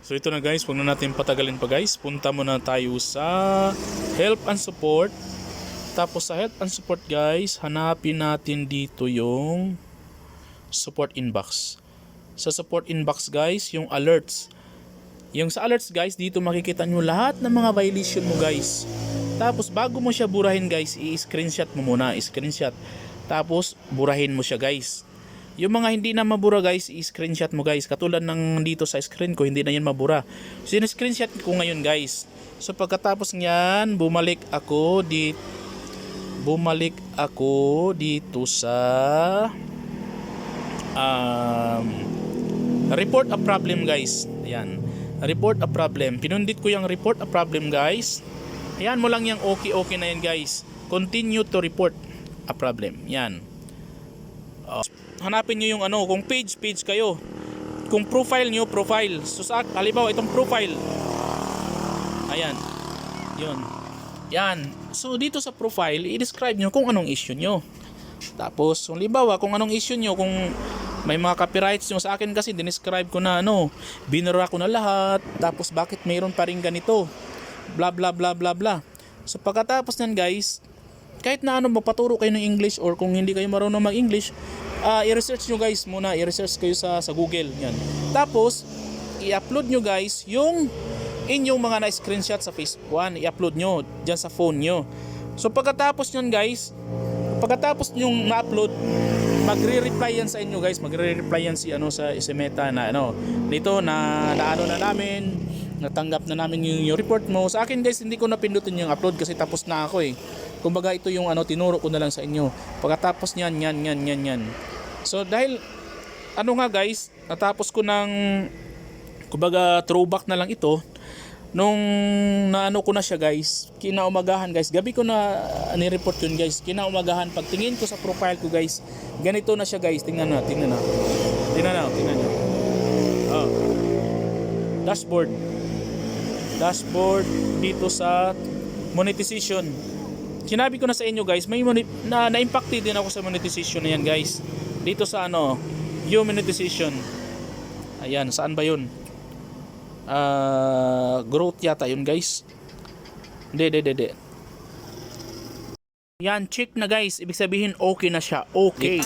So ito na guys, huwag na natin patagalin pa guys. Punta muna tayo sa help and support. Tapos sa help and support guys, hanapin natin dito yung support inbox. Sa support inbox guys, yung alerts. Yung sa alerts guys, dito makikita nyo lahat ng mga violation mo guys. Tapos bago mo siya burahin guys, i-screenshot mo muna, i-screenshot. Tapos burahin mo siya guys. Yung mga hindi na mabura guys, i-screenshot mo guys. Katulad ng dito sa screen ko, hindi na yan mabura. So screenshot ko ngayon guys. So pagkatapos niyan, bumalik ako di bumalik ako dito sa um, report a problem guys. Ayan. Report a problem. Pinundit ko yung report a problem guys. Ayan mo lang yung okay okay na yan guys. Continue to report a problem. Yan. Uh, hanapin nyo yung ano, kung page, page kayo. Kung profile nyo, profile. So sa, halimbawa itong profile. Ayan. Yun. Yan. So dito sa profile, i-describe nyo kung anong issue nyo. Tapos, kung halimbawa, kung anong issue nyo, kung may mga copyrights nyo sa akin kasi dinescribe ko na ano, binura ko na lahat, tapos bakit mayroon pa rin ganito, bla bla bla bla bla. So pagkatapos nan guys, kahit na ano mapaturo kayo ng English or kung hindi kayo marunong mag-English, ah, i-research nyo guys muna, i-research kayo sa, sa Google, yan. Tapos, i-upload nyo guys yung inyong mga na-screenshot sa Facebook 1, i-upload nyo dyan sa phone nyo. So pagkatapos nyan guys, pagkatapos yung ma-upload, magre-reply yan sa inyo guys, magre-reply yan si ano sa si Meta na ano, dito na naano na namin, natanggap na namin yung, yung report mo. Sa akin guys, hindi ko napindutin yung upload kasi tapos na ako eh. Kumbaga ito yung ano tinuro ko na lang sa inyo. Pagkatapos niyan, yan, yan, yan, yan. So dahil ano nga guys, natapos ko ng kumbaga throwback na lang ito nung naano ko na siya guys kinaumagahan guys. Gabi ko na ni-report yun guys. Kinaumagahan. Pagtingin ko sa profile ko guys ganito na siya guys. Tingnan na tingnan na. Tingnan na tingnan na. Oh. dashboard. Dashboard dito sa monetization. Sinabi ko na sa inyo guys may na na-impacted din ako sa monetization na yan guys dito sa ano view monetization ayan saan ba yun? Ah growth yata yun guys. Hindi hindi hindi. Yan check na guys. Ibig sabihin okay na siya. Okay